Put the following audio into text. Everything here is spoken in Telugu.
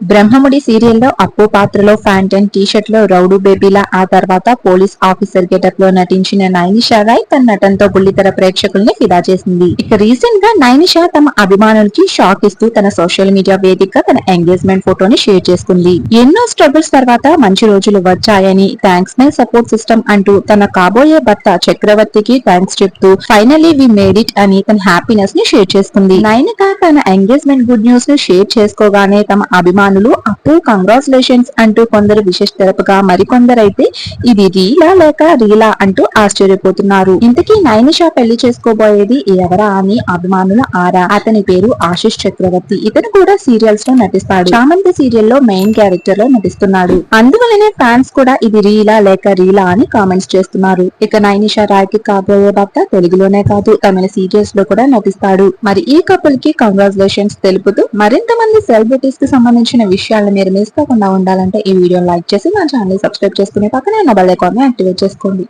బ్రహ్మముడి సీరియల్లో అప్పు పాత్రలో ఫ్యాంటన్ టీషర్ట్ టీ షర్ట్లో రౌడు బేబీలా ఆ తర్వాత పోలీస్ ఆఫీసర్ గెటప్లో నటించిన నైనిషా రాయ్ తన నటనతో బుల్లితెర ప్రేక్షకుల్ని ఫిదా చేసింది. ఇక రీసెంట్గా నైనిషా తమ అభిమానులకి షాక్ ఇస్తూ తన సోషల్ మీడియా వేదిక తన ఎంగేజ్మెంట్ ఫోటోని షేర్ చేసుకుంది. ఎన్నో స్ట్రగుల్స్ తర్వాత మంచి రోజులు వచ్చాయని థ్యాంక్స్ మై సపోర్ట్ సిస్టమ్ అంటూ తన కాబోయే భర్త చక్రవర్తికి థ్యాంక్స్ చెప్తూ ఫైనలీ వి మేడ్ ఇట్ అని తన హ్యాపీనెస్ని షేర్ చేసుకుంది. నైనిక తన ఎంగేజ్మెంట్ గుడ్ న్యూస్ను షేర్ చేసుకోగానే తమ అభిమానులు అప్పు కంగ్రాచులేషన్స్ అంటూ కొందరు విశేష తెరపుగా మరికొందరైతే ఇది రీలా లేక రీలా అంటూ ఆశ్చర్యపోతున్నారు. ఇంతకీ నైనిషా పెళ్ళి చేసుకోబోయేది ఎవరా అని అభిమానుల ఆరా. అతని పేరు ఆశిష్ చక్రవర్తి. ఇతను కూడా సీరియల్స్లో నటిస్తాడు. చామంతి సీరియల్లో మెయిన్ క్యారెక్టర్లో నటిస్తున్నాడు. అందువలనే ఫ్యాన్స్ కూడా ఇది రీలా లేక రీలా అని కామెంట్స్ చేస్తున్నారు. ఇక నైనిషా రాయ్కి కాబోయే భర్త తెలుగులోనే కాదు తమిళ సీరియల్స్లో కూడా నటిస్తాడు. మరి ఈ కపుల్కి కంగ్రాచులేషన్స్ తెలుపుతూ మరింత మంది సెలబ్రిటీస్కి సంబంధించిన విషయాలను మీరు మిస్ కాకుండా ఉండాలంటే ఈ వీడియో లైక్ చేసి మా ఛానల్ సబ్స్క్రైబ్ చేసుకునే పక్కనే ఉన్న బెల్ ఐకాన్ యాక్టివేట్ చేసుకోండి.